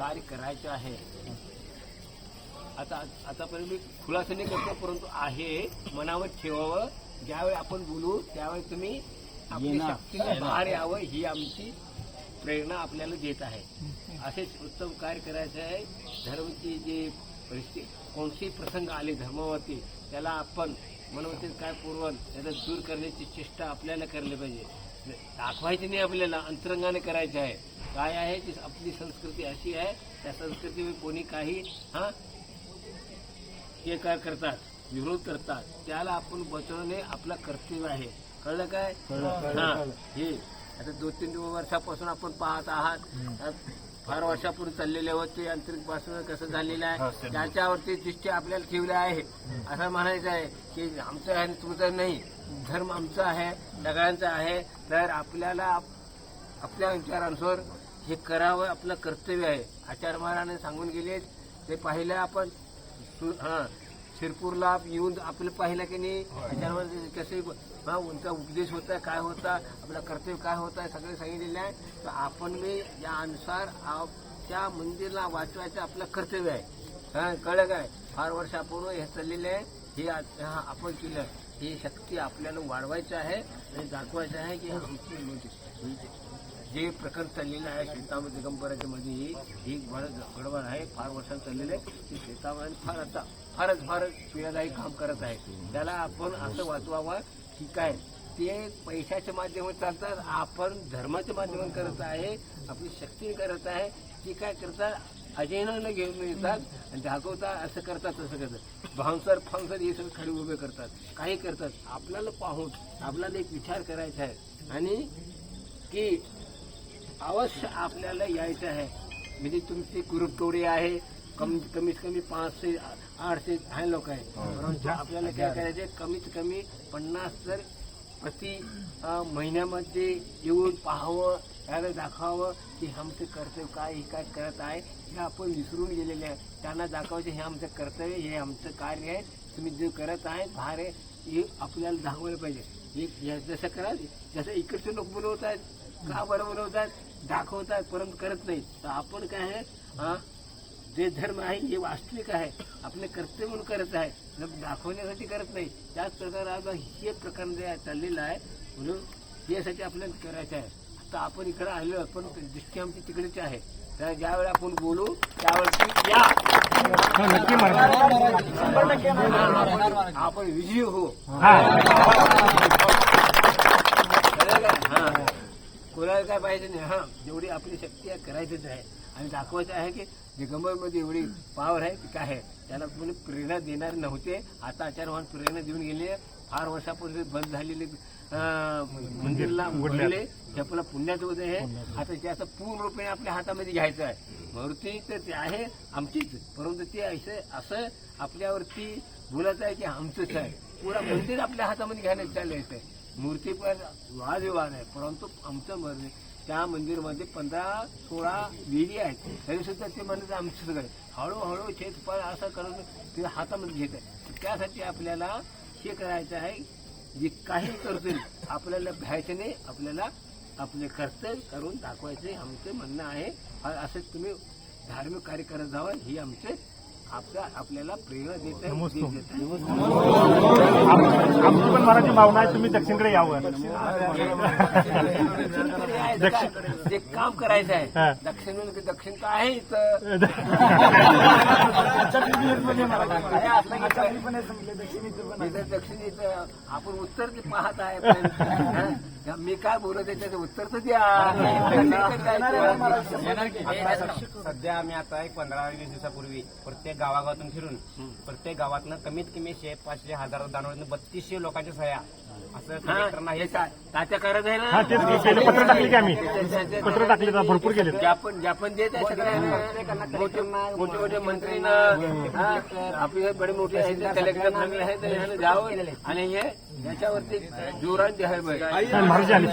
कार्य करायचं आहे. आता आतापर्यंत मी खुलासा नाही करतो परंतु आहे मनावर ठेवावं. ज्यावेळी आपण बोलू त्यावेळी तुम्ही. शक्तीने बाहेर यावं ही आमची प्रेरणा आपल्याला देत आहे. असेच उत्तम कार्य करायचं आहे. धर्माची जे परिस्थिती कोणतेही प्रसंग आले धर्मावरती त्याला आपण मनवते काय पूर्वन त्याला दूर करण्याची चेष्टा आपल्याला करली पाहिजे. दाखवायची नाही आपल्याला अंतरंगाने करायचं आहे. काय आहे ती आपली संस्कृती अशी आहे त्या संस्कृतीवर कोणी काही हा हे काय करतात विरोध करतात त्याला आपण बचवणे आपलं कर्तव्य आहे. कळलं काय? हा हे आता दोन तीन वर्षापासून आपण पाहत आहात फार वर्षापूर्वी चाललेले होते आंतरिक भाषण कसं झालेलं आहे त्याच्यावरती दृष्टी आपल्याला ठेवली आहे. असं म्हणायचं आहे की आमचं आहे आणि तुमचं नाही. धर्म आमचा आहे सगळ्यांचा आहे. तर आपल्याला आपल्या विचारांनुसार हे करावं आपलं कर्तव्य आहे. आचार्य महाराजांनी सांगून गेले ते पाहिलं आपण. हा शिरपूरला येऊन आपलं पाहिलं की नाही त्याच्यामध्ये कसे हा उंचा उपदेश होता काय होता आपलं कर्तव्य काय होता सगळे सांगितलेलं आहे. तर आपण मी या अनुसार आप- त्या मंदिरला वाचवायचं आपलं कर्तव्य आहे. हा कळलं काय? फार वर्षापूर्वी हे चाललेलं आहे. हे आपण केलं. ही शक्ती आपल्याला वाढवायचं आहे आणि दाखवायचं आहे की आमची जे प्रकरण चाललेलं आहे सीताम दिगंबराच्या मध्ये म्हणजे ही ही गडबड आहे फार वर्षात चाललेलं आहे. की सीतामान फार आता फारच फारच पीडादायी काम करत आहे. त्याला आपण असं वाचवावं की काय? ते पैशाच्या माध्यमात चालतात आपण धर्माच्या माध्यमात करत आहे आपली शक्ती करत आहे ती काय करतात? अजयनानं घेऊन येतात आणि दाखवतात असं करतात तसं करतात. भांसर फांसर हे सगळं खडे उभे करतात. काही करतात? आपल्याला पाहून आपल्याला एक विचार करायचा आहे. आणि की अवश्य आपल्याला यायचं आहे. म्हणजे तुमची ग्रुप आहे कम कमीत कमी पाचशे आठशे आहे लोक आहे परंतु आपल्याला काय करायचे कमीत कमी पन्नास तर प्रति महिन्यामध्ये येऊन पाहावं त्याला दाखवावं की आमचं कर्तव्य काय हे काय करत आहे हे आपण विसरून गेलेले आहे. त्यांना दाखवायचे हे आमचं कर्तव्य हे आमचं कार्य आहे. तुम्ही जे करत आहे बाहेर आहे हे आपल्याला दाखवायला पाहिजे. हे हे जसं करा जसं इकडचे लोक बनवत आहेत का बरं बनवतात? दाखवतात परंतु करत नाही तर आपण काय आहे? हा? जे धर्म आहे हे वास्तविक आहे. आपले कर्तव्य म्हणून करत आहे. जर दाखवण्यासाठी करत नाही त्याच प्रकारे आता हे प्रकरण जे चाललेलं आहे म्हणून यासाठी आपल्याला करायचं आहे. आता आपण इकडे आलो पण दृष्टी आमची तिकडेच आहे. तर ज्यावेळी आपण बोलू त्यावेळी या. आपण- विजयी हो? हा. कोणाला काय पाहिजे नाही. हा जेवढी आपली शक्ती आहे करायचीच आहे. आणि दाखवायचं आहे की दिगंबरमध्ये एवढी पावर आहे ती काय आहे? त्याला कोणी प्रेरणा देणार नव्हते. आता आचार्यवान प्रेरणा देऊन गेले. फार वर्षापूर्वी बंद झालेले मंदिरला उघडले ते आपलं पुण्याचं उदय आहे. आता ते आता पूर्णपणे आपल्या हातामध्ये घ्यायचं आहे. मूर्ती तर ते आहे आमचीच. परंतु ते असं असं आपल्यावरती बोलत आहे की आमचंच आहे. पुरा मंदिर आपल्या हातामध्ये घेण्यात चाललं आहे मूर्ती पण वादविवाद आहे परंतु आमचं म्हणणे त्या मंदिरमध्ये पंधरा सोळा विहिरी आहेत. तरी सुद्धा ते म्हणत आमचं सगळं हळूहळू शेतफळ असं करून ते हातामध्ये घेत आहे. त्यासाठी आपल्याला हे करायचं आहे जे काही करतील आपल्याला भ्यायचं नाही आपल्याला आपले कर्तव्य करून दाखवायचे आमचं म्हणणं आहे असंच असं तुम्ही धार्मिक कार्य करत जावं ही आमचे आपल्या आपल्याला प्रेरणा देत. आमची पण मराठी भावना आहे तुम्ही दक्षिणकडे यावं दक्षिण जे काम करायचं हा. आहे दक्षिण दक्षिण तर आहे दक्षिण इथं आपण उत्तर पाहत आहे हा? मी काय बोलत आहे त्याचं उत्तर तर द्या. सध्या आम्ही आता एक पंधरा वीस दिवसापूर्वी प्रत्येक गावागावातून फिरून प्रत्येक गावातनं कमीत कमी शे पाचशे हजार दानवडून बत्तीसशे लोकांच्या सह्या. असं कलेक्टरना हे हा तात्या करत आहे हा ना तेच की, केलं पत्र टाकले की आम्ही. पत्र टाकले तर भरपूर केले ज्ञापन ज्ञापन देत आहे सगळ्यांना मोठे मोठे मंत्रीना हा, आपले हे बडे मोठे आहेत कलेक्टर चांगले आहेत द्यावं आणि हे याच्यावरती जोरात द्यायला पाहिजे महाराज आले